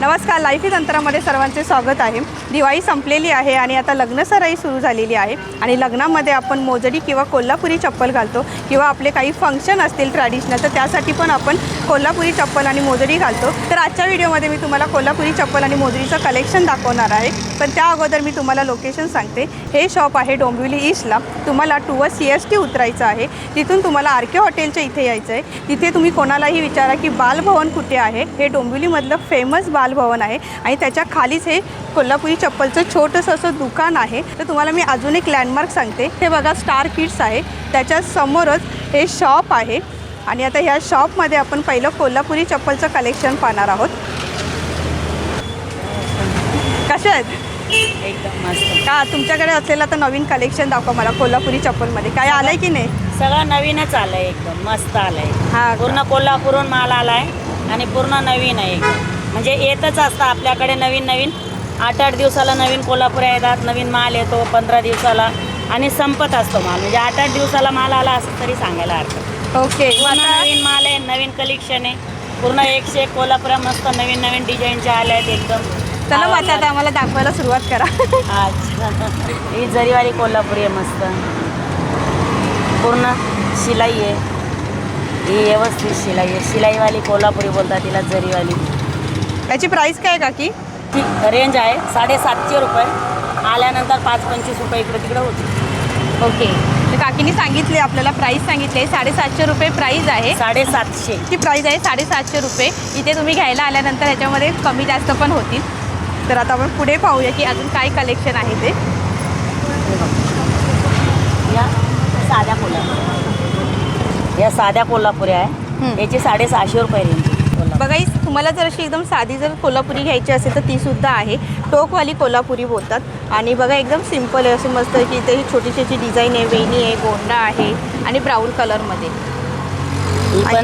नमस्कार लाईफ तंत्रामध्ये सर्वांचे स्वागत आहे. दिवाळी संपलेली आहे आणि आता लग्नसराई सुरू झालेली आहे. आणि लग्नामध्ये आपण मोजडी किंवा कोल्हापुरी चप्पल घालतो किंवा आपले काही फंक्शन असतील ट्रॅडिशनल तर त्यासाठी पण आपण कोल्हापुरी चप्पल आणि मोजडी घालतो. तर आजच्या व्हिडिओमध्ये मी तुम्हाला कोल्हापुरी चप्पल आणि मोजडीचं कलेक्शन दाखवणार आहे. पण त्या अगोदर मी तुम्हाला लोकेशन सांगते. हे शॉप आहे डोंबिवली ईस्टला तुम्हाला टूवर सी एस टी उतरायचं आहे. तिथून तुम्हाला आर के हॉटेलच्या इथे यायचं आहे तिथे तुम्ही कोणालाही विचारा की बालभवन कुठे आहे? हे डोंबिवलीमधलं फेमस बाल बालभवन आहे आणि त्याच्या खालीच हे कोल्हापुरी चप्पलचं छोटंसं असं दुकान आहे. तर तुम्हाला मी अजून एक लँडमार्क सांगते. हे बघा स्टार किड्स आहे. त्याच्या समोरच हे शॉप आहे. आणि आता ह्या शॉपमध्ये आपण पहिलं कोल्हापुरी चप्पलचं कलेक्शन पाहणार आहोत. कशा आहेत? एकदम मस्त. का तुमच्याकडे असलेलं आता नवीन कलेक्शन दाखवा मला कोल्हापुरी चप्पलमध्ये. काय आलंय की नाही? सगळं नवीनच आलंय एकदम. मस्त आलंय. हा? पूर्ण कोल्हापूरहून माल आलाय आणि पूर्ण नवीन आहे एकदम. म्हणजे येतच असतं आपल्याकडे नवीन नवीन. आठ आठ दिवसाला नवीन कोल्हापूर येतात नवीन माल येतो पंधरा दिवसाला आणि संपत असतो माल. म्हणजे आठ आठ दिवसाला माल आला असं तरी सांगायला हरकत ओके. नवीन माल आहे नवीन कलेक्शन आहे. पूर्ण एकशे एक कोल्हापुरा मस्त नवीन नवीन डिझाईनच्या आल्या आहेत एकदम. चला मग आता आम्हाला दाखवायला सुरुवात करा. अच्छा. ही जरीवाली कोल्हापुरी आहे मस्त. पूर्ण शिलाई आहे. ही व्यवस्थित शिलाई आहे. शिलाईवाली कोल्हापुरी बोलतात तिला जरीवाली याची प्राइस काय का की ती रेंज आहे साडेसातशे रुपये. आल्यानंतर पाच पंचवीस रुपये इकडे तिकडे होती. ओके तर काकीने सांगितले आपल्याला प्राईस सांगितले. साडेसातशे रुपये प्राईस आहे. साडेसातशे. ती प्राईस आहे साडेसातशे रुपये. इथे तुम्ही घ्यायला आल्यानंतर ह्याच्यामध्ये कमी जास्त पण होतील. तर आता आपण पुढे पाहूया की अजून काय कलेक्शन आहे ते. या साध्या कोल्हापुरी या साध्या कोल्हापुरी आहे. याची साडेसहाशे रुपये रेंज आहे. कोल्हापुरी बघा ही तुम्हाला जर अशी एकदम साधी जर कोल्हापुरी घ्यायची असेल तर ती सुद्धा आहे. टोकवाली कोल्हापुरी बोलतात. आणि बघा एकदम सिंपल आहे असं मस्त की इथे ही छोटीशी अशी डिझाईन आहे वेणी आहे गोंडा आहे आणि ब्राऊन कलरमध्ये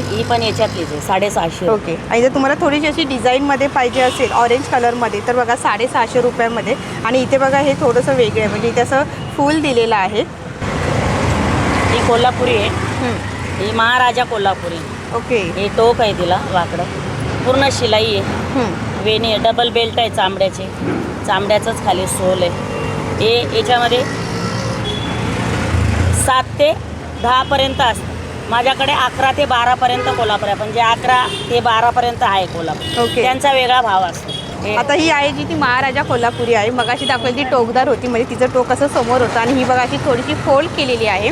ही पण याच्यातलीच आहे साडेसहाशे. ओके आणि जर तुम्हाला थोडीशी अशी डिझाईनमध्ये पाहिजे असेल ऑरेंज कलरमध्ये तर बघा साडेसहाशे रुपयामध्ये. आणि इथे बघा हे थोडंसं वेगळं आहे. म्हणजे इथे असं फूल दिलेलं आहे. ही कोल्हापुरी आहे. हं, ही महाराजा कोल्हापुरी. ओके हे टोक आहे तिला वाकडं. पूर्ण शिलाई आहे. वेणी आहे. डबल बेल्ट आहे चांबड्याचे चांबड्याचंच खाली सोल आहे. हे याच्यामध्ये सात ते दहापर्यंत असतं. माझ्याकडे अकरा ते बारापर्यंत कोल्हापूर आहे. म्हणजे अकरा ते बारापर्यंत आहे कोल्हापूर. ओके. त्यांचा वेगळा भाव असतो. आता ही आहे जी ती महाराजा कोल्हापुरी आहे. मगाशी दाखवली ती टोकदार होती. म्हणजे तिचं टोक असं समोर होतं आणि ही बघा अशी थोडीशी फोल्ड केलेली आहे.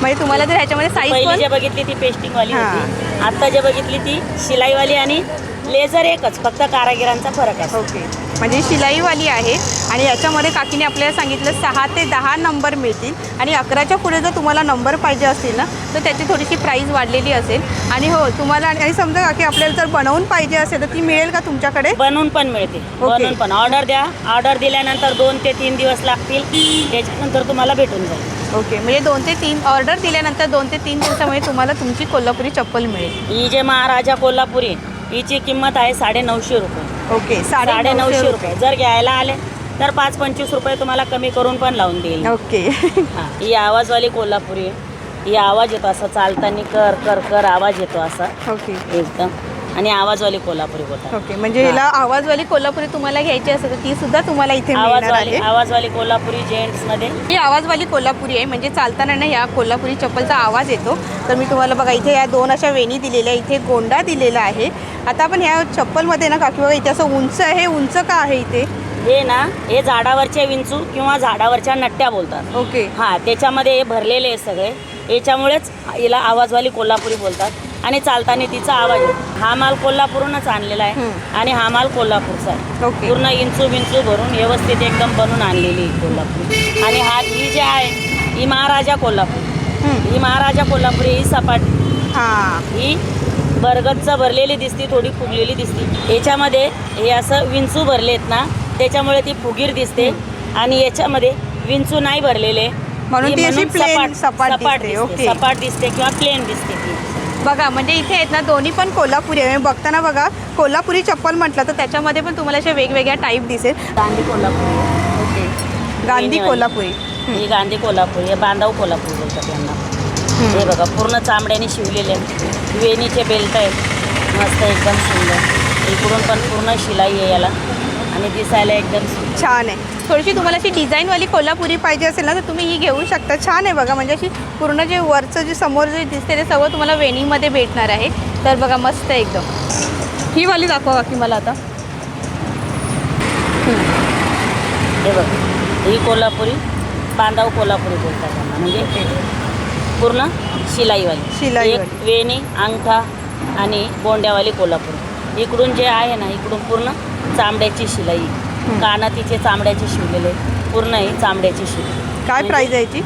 म्हणजे तुम्हाला जर ह्याच्यामध्ये साईज जे बघितली ती पेस्टिंगवाली हां. होती. आता जे बघितली ती शिलाईवाली आणि लेझर एकच फक्त कारागिरांचा फरक असतो. ओके. म्हणजे शिलाईवाली आहे आणि याच्यामध्ये काकीने आपल्याला सांगितलं सहा ते दहा नंबर मिळतील आणि अकराच्या पुढे जर तुम्हाला नंबर पाहिजे असतील ना तर त्याची थोडीशी प्राईस वाढलेली असेल. आणि हो तुम्हाला आणि समजा काकी आपल्याला जर बनवून पाहिजे असेल तर ती मिळेल का तुमच्याकडे? बनवून पण मिळते. बनवून पण. ऑर्डर द्या. ऑर्डर दिल्यानंतर दोन ते तीन दिवस लागतील. त्याच्यानंतर तुम्हाला भेटून जाईल. ओके. म्हणजे दोन ते तीन ऑर्डर दिल्यानंतर दोन ते तीन दिवसामध्ये तुम्हाला तुमची कोल्हापुरी चप्पल मिळेल. ही जे महाराजा कोल्हापुरी. हिची किंमत आहे साडे नऊशे रुपये. ओके साडे नऊशे रुपये. जर घ्यायला आले तर पाच पंचवीस रुपये तुम्हाला कमी करून पण लावून देईल. ओके. हां ही आवाजवाली कोल्हापुरी आहे. ही आवाज येतो असा चालताना कर कर कर आवाज येतो असा. ओके. एकदम. आणि आवाजवाली कोल्हापुरी बोलतात. ओके म्हणजे हिला आवाजवाली कोल्हापुरी तुम्हाला घ्यायची असेल तर ती सुद्धा तुम्हाला इथे मिळणार आवाजवाली आहे. आवाजवाली कोल्हापुरी जेंट्समध्ये. ही आवाजवाली कोल्हापुरी आहे म्हणजे चालताना ना ह्या कोल्हापुरी चप्पलचा आवाज येतो. तर मी तुम्हाला बघा इथे या दोन अशा वेणी दिलेल्या आहे इथे गोंडा दिलेला आहे. आता आपण ह्या चप्पलमध्ये ना काकी बघा इथे असं उंच आहे उंच का आहे इथे? हे ना हे झाडावरचे विंचू किंवा झाडावरच्या नट्ट्या बोलतात. ओके. हां त्याच्यामध्ये हे भरलेले आहे सगळे. याच्यामुळेच हिला आवाजवाली कोल्हापुरी बोलतात. आणि चालताना तिचा आवाज. हा माल कोल्हापूरहूनच आणलेला आहे. आणि हा माल कोल्हापूरचा आहे. पूर्ण इंचू बिंचू भरून व्यवस्थित एकदम बनवून आणलेली आहे कोल्हापूर. आणि हा ही जी आहे ही महाराजा कोल्हापूर. ही महाराजा कोल्हापुरी ही सपाट हां. ही बरगतचं भरलेली दिसती थोडी फुगलेली दिसती. याच्यामध्ये हे असं विंचू भरलेत ना त्याच्यामुळे ती फुगीर दिसते आणि याच्यामध्ये विंचू नाही भरलेले. म्हणून सपाट. सपाट दिसते किंवा प्लेन दिसते ती. बघा म्हणजे इथे आहेत ना दोन्ही पण कोल्हापुरी आहे म्हणजे बघताना बघा कोल्हापुरी चप्पल म्हटलं तर त्याच्यामध्ये पण तुम्हाला अशा वेगवेगळ्या टाईप दिसेल. गांधी कोल्हापुरी. ओके. गांधी. कोल्हापुरी. ही गांधी कोल्हापुरी हे बांधव कोल्हापुरी बोलतात यांना. हे बघा पूर्ण चांबड्याने शिवलेले आहेत. वेणीचे बेल्ट आहेत. मस्त एकदम सुंदर. इकडून पण पूर्ण शिलाई आहे याला. आणि दिसायला एकदम. छान आहे. थोडीशी तुम्हाला अशी डिझाईनवाली कोल्हापुरी पाहिजे असेल ना तर तुम्ही ही घेऊ शकता. छान आहे बघा म्हणजे अशी पूर्ण जे वरचं जे समोर जे दिसते ते सगळं तुम्हाला वेणीमध्ये भेटणार आहे. तर बघा मस्त आहे एकदम. ही वाली दाखवा की मला आता. हे बघ ही कोल्हापुरी बांधाव कोल्हापुरी बोलतात म्हणजे पूर्ण शिलाईवाली. शिलाईवाली. एक वेणी अंगठा आणि गोंड्यावाली कोल्हापुरी. इकडून जे आहे ना इकडून पूर्ण चांबड्याची शिलाई. काना तिचे चांबड्याचे शिवलेले. पूर्ण ही चांबड्याची शिलाई काय प्राईज आहे याची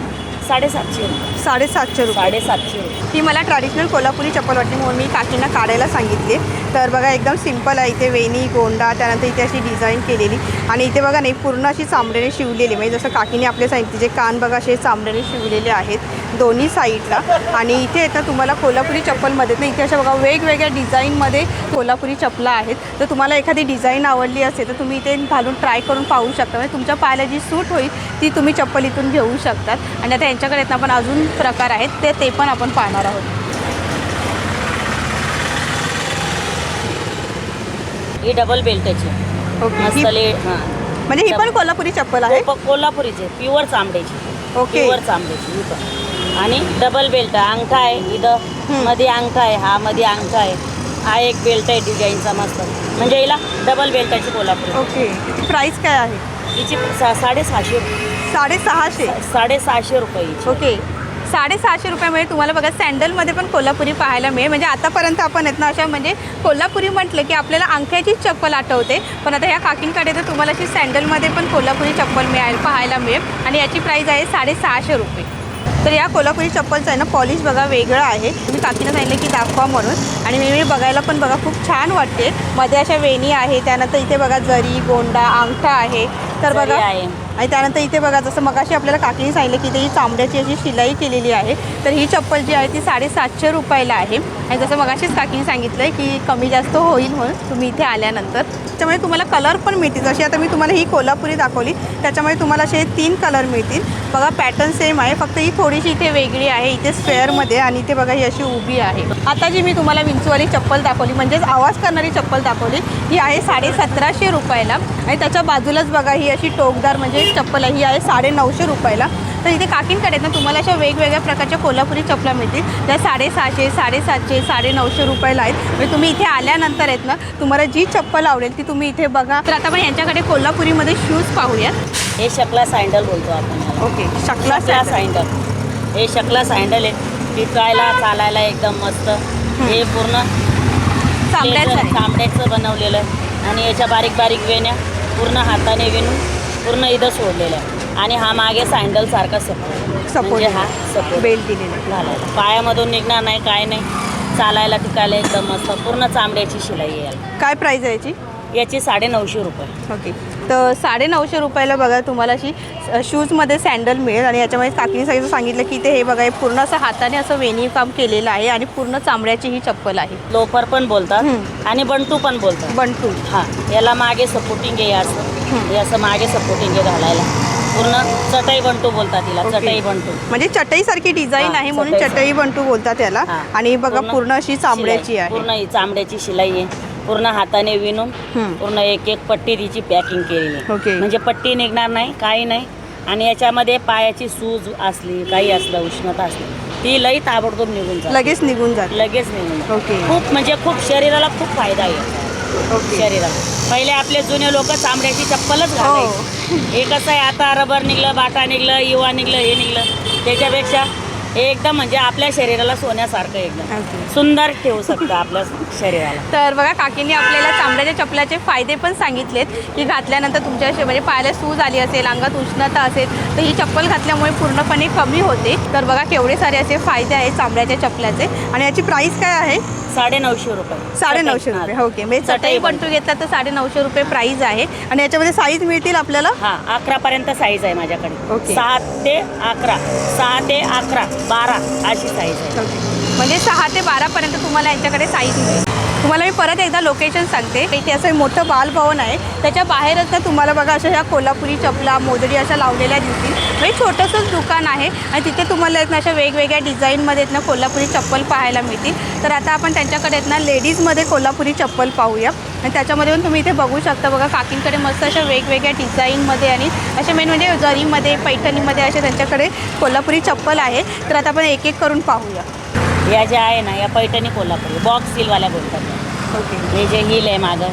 साडेसातशे रुपये. साडेसातशे रुपये. साडेसातशे रुपये. ही मला ट्रॅडिशनल कोल्हापुरी चप्पल वाटली म्हणून मी काकींना काढायला सांगितली तर बघा एकदम सिंपल आहे. इथे वेणी गोंडा त्यानंतर इथे अशी डिझाईन केलेली. आणि इथे बघा नाही पूर्ण अशी चांबड्याने शिवलेली. म्हणजे जसं काकीने आपल्या सांगितले जे कान बघा असे चांबड्याने शिवलेले आहेत. दोन्ही साईडला. आणि इथे येतं तुम्हाला कोल्हापुरी चप्पलमध्ये ना इथे अशा बघा वेगवेगळ्या डिझाईनमध्ये कोल्हापुरी चपला आहेत. तर तुम्हाला एखादी डिझाईन आवडली असेल तर तुम्ही इथे घालून ट्राय करून पाहू शकता. म्हणजे तुमच्या पायाला जी सूट होईल ती तुम्ही चप्पल इथून घेऊ शकतात. आणि आता यांच्याकडे ना आपण अजून प्रकार आहेत ते ते पण आपण पाहणार आहोत. ही डबल बेल्टची ओके ही- हां. म्हणजे ही पण कोल्हापुरी चप्पल आहे? को- कोल्हापुरीचे प्युअर चांबड्याची ओके. प्युअर चांबड्याची ही पण. आणि डबल बेल्ट अंगठा आहे इथं. मध्ये अंगठा आहे. हा मध्ये अंगठा आहे. हा एक बेल्ट आहे डिझाईनचा मस्त. म्हणजे हिला डबल बेल्टाची कोल्हापुरी ओके. प्राईस काय आहे? हिची सा साडेसहाशे साडेसहाशे? साडेसहाशे रुपये हिची. ओके. साडेसहाशे रुपयामध्ये तुम्हाला बघा सँडलमध्ये पण कोल्हापुरी पाहायला मिळेल. म्हणजे आतापर्यंत आपण आहेत ना अशा म्हणजे कोल्हापुरी म्हटलं की आपल्याला अंगठ्याचीच चप्पल आठवते. पण आता ह्या काकींकडे तर तुम्हाला अशी सँडलमध्ये पण कोल्हापुरी चप्पल मिळायला पाहायला मिळेल. आणि याची प्राईस आहे साडेसहाशे रुपये. तर या कोल्हापुरी चप्पलचं आहे ना पॉलिश बघा वेगळं आहे. तुम्ही काकीनं सांगितलं की दाखवा म्हणून. आणि मी बघायला पण बघा खूप छान वाटते. मध्ये अशा वेणी आहे त्यानंतर इथे बघा जरी गोंडा अंगठा आहे. तर बघा. आहे. आणि त्यानंतर इथे बघा जसं मगाशी आपल्याला काकीने सांगितलं की इथे ही चांबड्याची अशी शिलाई केलेली आहे. तर ही चप्पल जी आहे ती साडेसातशे रुपयाला आहे. आणि जसं मगाशीच काकीने सांगितलं आहे की कमी जास्त होईल म्हणून तुम्ही इथे आल्यानंतर. त्याच्यामुळे तुम्हाला कलर पण मिळतील. जशी आता मी तुम्हाला ही कोल्हापुरी दाखवली त्याच्यामुळे तुम्हाला असे तीन कलर मिळतील. बघा पॅटर्न सेम आहे. फक्त ही थोडीशी इथे वेगळी आहे इथे स्क्वेअरमध्ये आणि इथे बघा ही अशी उभी आहे. आता जी मी तुम्हाला विंचूवाली चप्पल दाखवली म्हणजेच आवाज करणारी चप्पल दाखवली ही आहे साडे सतराशे रुपयाला. आणि त्याच्या बाजूलाच बघा ही अशी टोकदार म्हणजे चप्पल आहे. ही आहे साडे नऊशे रुपयाला. तर इथे काकींकडे ना तुम्हाला अशा वेगवेगळ्या प्रकारच्या कोल्हापुरी चपला मिळतील. त्या साडेसहाशे साडेसातशे साडे नऊशे रुपयाला आहेत. म्हणजे तुम्ही इथे आल्यानंतर आहेत ना तुम्हाला जी चप्पल आवडेल ती तुम्ही इथे बघा. तर आता आपण यांच्याकडे कोल्हापुरीमध्ये शूज पाहूयात. हे शकला सँडल बोलतो आपण. ओके शकला शकला सँडल हे शकला सँडल आहे. टिकायला चालायला एकदम मस्त. हे पूर्ण चांबड्याचं बनवलेलं आहे. आणि याच्या बारीक बारीक वेण्या पूर्ण हाताने विणून पूर्ण इथं सोडलेल्या आहे. आणि हा मागे सँडल सारखा सपोर्ट सपोर्ट म्हणजे हा सपोर्ट बेल्ट दिलेला घालायला पायामधून निघणार नाही काय नाही. चालायला टिकायला एकदम मस्त. पूर्ण चांबड्याची शिलाई आहे याला. काय प्राईज आहे याची? याची साडे नऊशे रुपये. ओके तर साडे नऊशे रुपयाला बघा तुम्हाला अशी शूजमध्ये सँडल मिळेल आणि याच्यामध्ये काकीने सांगितलं सांगितलं की ते हे बघा हे पूर्ण असं हाताने असं वेणी काम केलेलं आहे आणि पूर्ण चांबड्याची ही चप्पल आहे लोफर पण बोलतात. आणि बंटू पण बोलतात बंटू हा याला मागे सपोर्टिंग आहे असं. हे असं मागे सपोर्टिंग आहे घालायला पूर्ण चटई बंटू बोलतात तिला. चटई बंटू म्हणजे चटईसारखी डिझाईन हा, आहे म्हणून. चटई बंटू बोलतात त्याला. आणि बघा पूर्ण अशी चांबड्याची. आहे पूर्ण ही चांबड्याची शिलाई आहे पूर्ण हाताने विणून. पूर्ण एक एक पट्टी तिची पॅकिंग केलेली. ओके. म्हणजे पट्टी निघणार नाही काही नाही. आणि याच्यामध्ये पायाची सूज असली काही असलं उष्णता असली ती लई ताबडतोब निघून जाते. लगेच निघून जात. लगेच निघून जाते. ओके. खूप म्हणजे खूप शरीराला खूप फायदा आहे. ओके. शरीराला. पहिले आपले जुने लोक चांबड्याची चप्पलच हो. घालायचे. हे कसं आहे आता रबर निघलं बाटा निघलं युवा निघलं हे निघलं. त्याच्यापेक्षा हे एकदम म्हणजे आपल्या शरीराला सोन्यासारखं एकदम. सुंदर ठेवू शकतं आपल्या शरीराला. तर बघा काकींनी आपल्याला चांबड्याच्या चपलाचे फायदे पण सांगितलेत की घातल्यानंतर तुमच्या म्हणजे पायाला सूज आली असेल अंगात उष्णता असेल तर ही चप्पल घातल्यामुळे पूर्णपणे कमी होते. तर बघा केवढे सारे असे फायदे आहेत चांबड्याच्या चपलाचे. आणि याची प्राईस काय आहे? साडे नऊशे रुपये. साडे नऊशे. रुपये. ओके म्हणजे चटई बंटू घेतला तर साडे नऊशे रुपये प्राईज आहे. आणि याच्यामध्ये साईज मिळतील आपल्याला? हा अकरा पर्यंत साईज आहे माझ्याकडे. ओके. सात ते अकरा. सहा ते अकरा. बारा अशी साईज आहे. म्हणजे सहा ते बारापर्यंत तुम्हाला यांच्याकडे साईज मिळेल. तुम्हाला मी परत एकदा लोकेशन सांगते. इथे असं मोठं बालभवन आहे. त्याच्या बाहेरच ना तुम्हाला बघा अशा ह्या कोल्हापुरी चपला मोजडी अशा लावलेल्या दिसतील. म्हणजे छोटंसंच दुकान आहे आणि तिथे तुम्हाला आहेत ना अशा वेगवेगळ्या डिझाईनमध्ये आहेत ना कोल्हापुरी चप्पल पाहायला मिळतील. तर आता आपण त्यांच्याकडे आहेत ना लेडीजमध्ये कोल्हापुरी चप्पल पाहूया. आणि त्याच्यामध्ये पण तुम्ही इथे बघू शकता बघा काकींकडे मस्त अशा वेगवेगळ्या डिझाईनमध्ये आणि असे मेन म्हणजे जरीमध्ये पैठणीमध्ये असे त्यांच्याकडे कोल्हापुरी चप्पल आहे. तर आता आपण एक एक करून पाहूया. या ज्या आहे ना या पैठणी कोल्हापुरी बॉक्स सिलवाल्या बोलतात. ओके हे जे हिल आहे मागं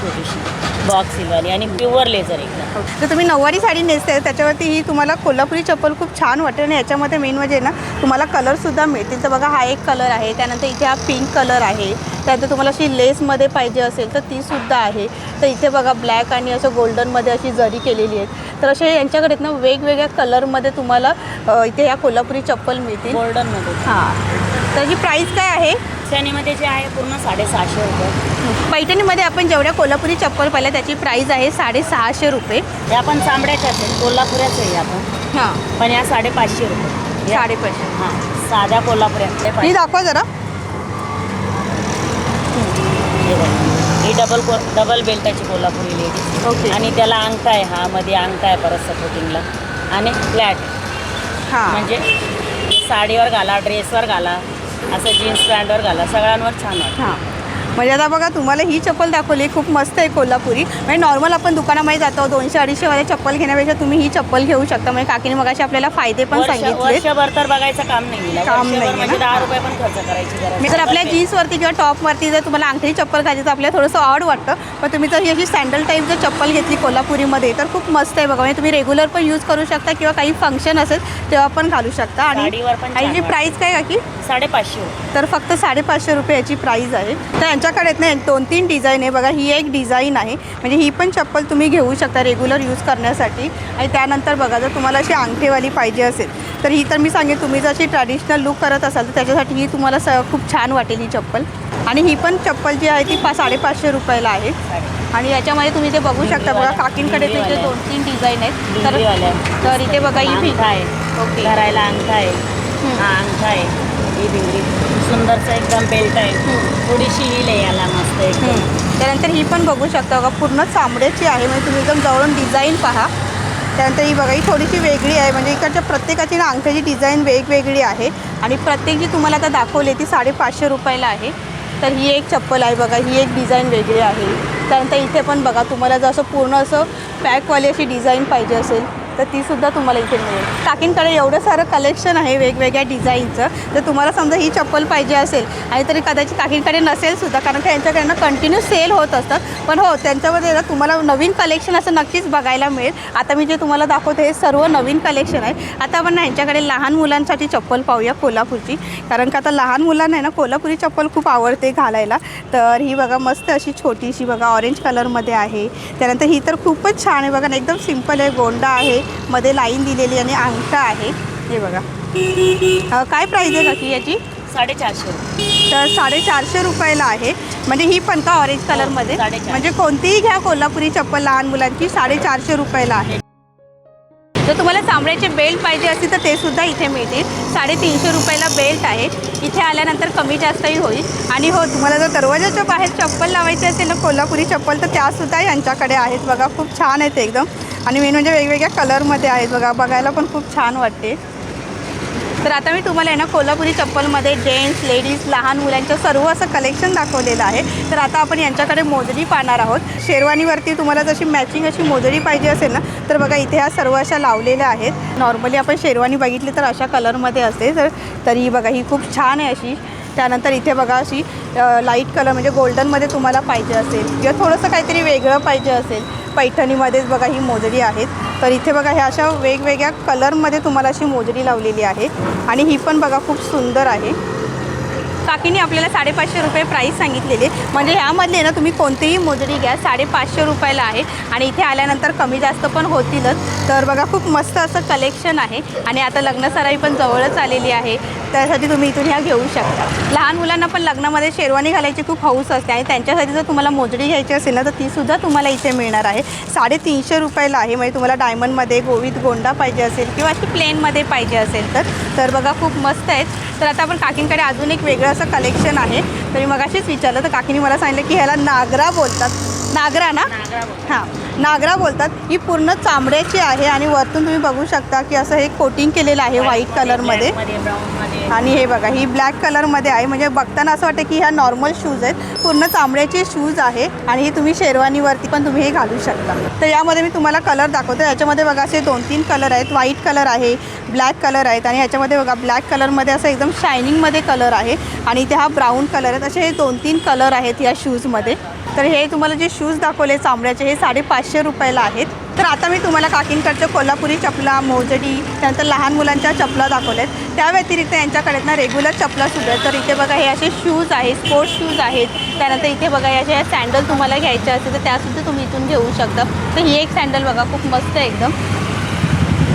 छोटीशी बॉक्स सिलवाली आणि प्युअर लेझर एकदम. तर तुम्ही नऊवारी साडी नेसते त्याच्यावरती ही तुम्हाला कोल्हापुरी चप्पल खूप छान वाटेल आणि याच्यामध्ये मेन म्हणजे ना तुम्हाला कलरसुद्धा मिळतील. तर बघा हा एक कलर आहे त्यानंतर इथे हा पिंक कलर आहे. त्यानंतर तुम्हाला अशी लेसमध्ये पाहिजे असेल तर तीसुद्धा आहे. तर इथे बघा ब्लॅक आणि असं गोल्डनमध्ये अशी जरी केलेली आहे तर असे यांच्याकडे ना वेगवेगळ्या कलरमध्ये तुम्हाला अ, इथे ह्या कोल्हापुरी चप्पल मिळतील. गोल्डनमध्ये हां. तर ही प्राईस काय आहे? शनीमध्ये जे आहे पूर्ण साडेसहाशे रुपये. पैठणीमध्ये आपण जेवढ्या कोल्हापुरी चप्पल पाहिल्या त्याची प्राईस आहे साडेसहाशे रुपये. हे आपण चांबड्याच्याच आहे कोल्हापुऱ्याच आहे आपण हां. पण या साडेपाचशे रुपये. या- साडेपाचशे. हां साध्या कोल्हापुऱ्या ही साडेपाचशे. दाखवा जरा. हे डबल को डबल बेल्टाची कोल्हापुरी लेडीज ओके. आणि त्याला अंगठा आहे हा मध्ये अंगठा आहे परत सपोर्टिंगला आणि फ्लॅट हां. म्हणजे साडीवर घाला ड्रेसवर घाला. असं जीन्स पॅन्टवर घाला सगळ्यांवर छान वाटतं. हां. म्हणजे आता बघा तुम्हाला ही चप्पल दाखवली खूप मस्त आहे कोल्हापुरी. म्हणजे नॉर्मल आपण दुकानामध्ये जातो दोनशे अडीचशे वाले चप्पल घेण्यापेक्षा तुम्ही ही चप्पल घेऊ शकता. म्हणजे काकीने मगाशी आपल्याला फायदे पण सांगितले वर्षभर तर बघायचं काम नाही. काम म्हणजे ना? दहा रुपये पण खर्च करायची गरज मी जर आपल्या जीन्सवरती किंवा टॉपवरती जर तुम्हाला अंगठी चप्पल घालायची तर आपल्याला थोडंसं ऑड वाटतं. पण तुम्ही जर ही अशी सँडल टाईप जर चप्पल घेतली कोल्हापुरीमध्ये तर खूप मस्त आहे बघा. म्हणजे तुम्ही रेग्युलर पण यूज करू शकता किंवा काही फंक्शन असेल तेव्हा पण घालू शकता. आणि. प्राईस काय काकी? साडेपाचशे. तर फक्त साडेपाचशे रुपये याची प्राईज आहे. तर आहेत ना दोन तीन डिझाईन आहे. बघा ही एक डिझाईन आहे. म्हणजे ही पण चप्पल तुम्ही घेऊ शकता रेग्युलर यूज करण्यासाठी. आणि त्यानंतर बघा जर तुम्हाला अशी अंगठेवाली पाहिजे असेल तर ही तर मी सांगेन तुम्ही जर अशी ट्रॅडिशनल लुक करत असाल तर त्याच्यासाठी ही तुम्हाला स खूप छान वाटेल ही चप्पल. आणि ही पण चप्पल जी आहे ती पा साडेपाचशे रुपयाला आहे. आणि याच्यामध्ये तुम्ही ते बघू शकता. बघा काकींकडे तुमचे. दोन तीन डिझाईन आहेत. तर इथे बघा ही अंगठा आहे. ओके. घरायला अंगठा आहे. अंगठा आहे. ही भिंगरी सुंदरचा एकदम बेल्ट आहे. थोडीशी हिल आहे याला मस्त एकदम. त्यानंतर ही पण बघू शकता बघा पूर्ण चांबड्याची आहे. म्हणजे तुम्ही एकदम जवळून डिझाईन पहा. त्यानंतर ही बघा ही थोडीशी वेगळी आहे. म्हणजे इकडच्या प्रत्येकाची ना अंगठ्याची डिझाईन वेगवेगळी आहे. आणि प्रत्येक जी तुम्हाला आता दाखवली ती साडेपाचशे रुपयाला आहे. तर ही एक चप्पल आहे बघा ही एक डिझाईन वेगळी आहे. त्यानंतर इथे पण बघा तुम्हाला जर असं पूर्ण असं पॅकवाली अशी डिझाईन पाहिजे असेल. तर तीसुद्धा तुम्हाला इथे मिळेल. काकींकडे एवढं सारं कलेक्शन आहे वेगवेगळ्या डिझाईनचं तर तुम्हाला समजा ही चप्पल पाहिजे असेल आणि तरी कदाचित काकींकडे नसेल सुद्धा कारण का यांच्याकडनं कंटिन्यू सेल होत असतात पण हो त्यांच्यामध्ये ना तुम्हाला नवीन कलेक्शन असं नक्कीच बघायला मिळेल. आता मी जे तुम्हाला दाखवते हे सर्व नवीन कलेक्शन आहे. आता आपण ना यांच्याकडे लहान मुलांसाठी चप्पल पाहूया कोल्हापूरची. कारण का आता लहान मुलांना आहे ना कोल्हापुरी चप्पल खूप आवडते घालायला. तर ही बघा मस्त अशी छोटीशी बघा ऑरेंज कलरमध्ये आहे. त्यानंतर ही तर खूपच छान आहे बघा ना एकदम सिंपल आहे गोंडा आहे. मध्ये लाईन दिलेली आणि अंगठा आहे. हे बघा. काय प्राईज आहे काकी याची? साडेचारशे तर साडेचारशे रुपयाला आहे. म्हणजे ही पण का ऑरेंज कलरमध्ये साडेचारशे. म्हणजे कोणतीही घ्या कोल्हापुरी चप्पल लहान मुलांची साडेचारशे रुपयाला आहे. जर तुम्हाला चांबड्याचे बेल्ट पाहिजे असतील तर ते सुद्धा इथे मिळतील. साडेतीनशे रुपयाला बेल्ट आहे. इथे आल्यानंतर कमी जास्तही होईल. आणि हो तुम्हाला जर दरवाजाच्या बाहेर चप्पल लावायची असेल ना कोल्हापुरी चप्पल तर त्यासुद्धा यांच्याकडे आहेत. बघा खूप छान आहेत एकदम. आणि मेन म्हणजे वेगवेगळ्या कलरमध्ये आहेत. बघा बघायला पण खूप छान वाटते. तर आता मी तुम्हाला आहे ना कोल्हापुरी चप्पलमध्ये जेंट्स लेडीज लहान मुलांचं सर्व असं कलेक्शन दाखवलेलं आहे. तर आता आपण यांच्याकडे मोजडी पाहणार आहोत. शेरवानीवरती तुम्हाला जशी मॅचिंग अशी मोजडी पाहिजे असेल ना तर बघा इथे ह्या सर्व अशा लावलेल्या आहेत. नॉर्मली आपण शेरवानी बघितली तर अशा कलरमध्ये असते तर तरी बघा ही खूप छान आहे अशी. त्यानंतर इथे बघा अशी लाइट कलर म्हणजे गोल्डनमध्ये तुम्हाला पाहिजे असेल. किंवा थोडंसं काहीतरी वेगळं पाहिजे असेल. पैठणीमध्येच बघा ही मोजडी आहेत. तर इथे बघा ह्या अशा वेगवेगळ्या कलरमध्ये तुम्हाला अशी मोजडी लावलेली आहे. आणि ही पण बघा खूप सुंदर आहे. काकीने आपल्याला साडेपाचशे रुपये प्राईस सांगितलेली आहे. म्हणजे ह्यामधले ना तुम्ही कोणतीही मोजडी घ्या साडेपाचशे रुपयाला आहे. आणि इथे आल्यानंतर कमी जास्त पण होतीलच. तर बघा खूप मस्त असं कलेक्शन आहे. आणि आता लग्नसराई पण जवळच आलेली आहे. त्यासाठी तुम्ही इथून ह्या घेऊ शकता. लहान मुलांना पण लग्नामध्ये शेरवानी घालायची खूप हौस असते. आणि त्यांच्यासाठी जर तुम्हाला मोजडी घ्यायची असेल ना तर तीसुद्धा तुम्हाला इथे मिळणार आहे. साडेतीनशे रुपयाला आहे. म्हणजे तुम्हाला डायमंडमध्ये गोवित गोंडा पाहिजे असेल किंवा अशी प्लेनमध्ये पाहिजे असेल तर. तर बघा खूप मस्त आहेत. तर आता आपण काकींकडे अजून एक वेगळं असं असं कलेक्शन आहे. तरी मगाशीच विचारलं तर काकीने मला सांगितलं की ह्याला नागरा बोलतात. नागरा ना? हां नागरा बोलतात. ही पूर्ण चांबड्याची आहे आणि वरतून तुम्ही बघू शकता की असं हे कोटिंग केलेलं आहे व्हाईट कलरमध्ये आणि हे बघा ही ब्लॅक कलरमध्ये आहे. म्हणजे बघताना असं वाटतं की ह्या नॉर्मल शूज आहेत. पूर्ण चांबड्याचे शूज आहे आणि ही तुम्ही शेरवानीवरती पण तुम्ही हे घालू शकता. तर यामध्ये मी तुम्हाला कलर दाखवते. याच्यामध्ये बघा असे दोन तीन कलर आहेत. व्हाईट कलर आहे ब्लॅक कलर आहेत आणि ह्याच्यामध्ये बघा ब्लॅक कलरमध्ये असं एकदम शायनिंगमध्ये कलर आहे आणि इथे हा ब्राऊन कलर आहेत असे हे दोन तीन कलर आहेत या शूजमध्ये तर हे तुम्हाला जे शूज दाखवले चांबड्याचे हे साडेपाचशे रुपयाला आहेत. तर आता मी तुम्हाला काकींकडच्या कोल्हापुरी चपला मोजडी त्यानंतर लहान मुलांच्या चपला दाखवल्या आहेत त्या व्यतिरिक्त यांच्याकडे ना रेग्युलर चपला सुद्धा आहेत. तर इथे बघा हे असे शूज आहेत स्पोर्ट्स शूज आहेत. त्यानंतर इथे बघा हे असे सँडल तुम्हाला घ्यायचे असतील तर त्यासुद्धा तुम्ही इथून घेऊ शकता. तर ही एक सँडल बघा खूप मस्त एकदम.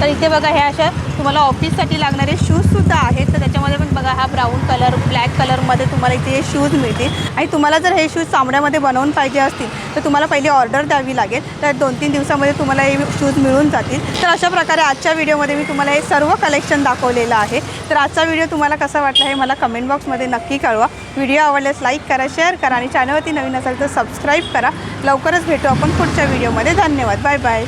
तर इथे बघा हे अशा तुम्हाला ऑफिससाठी लागणारे शूजसुद्धा आहेत. तर त्याच्यामध्ये पण बघा हा ब्राऊन कलर ब्लॅक कलरमध्ये तुम्हाला इथे हे शूज मिळतील. आणि तुम्हाला जर हे शूज चामड्यामध्ये बनवून पाहिजे असतील तर तुम्हाला पहिली ऑर्डर द्यावी लागेल. तर दोन तीन दिवसामध्ये तुम्हाला हे शूज मिळून जातील. तर अशा प्रकारे आजच्या व्हिडिओमध्ये मी तुम्हाला हे सर्व कलेक्शन दाखवलेलं आहे. तर आजचा व्हिडिओ तुम्हाला कसा वाटला हे मला कमेंट बॉक्समध्ये नक्की कळवा. व्हिडिओ आवडल्यास लाईक करा शेअर करा आणि चॅनलवरती नवीन असेल तर सबस्क्राईब करा. लवकरच भेटू आपण पुढच्या व्हिडिओमध्ये धन्यवाद. Bye bye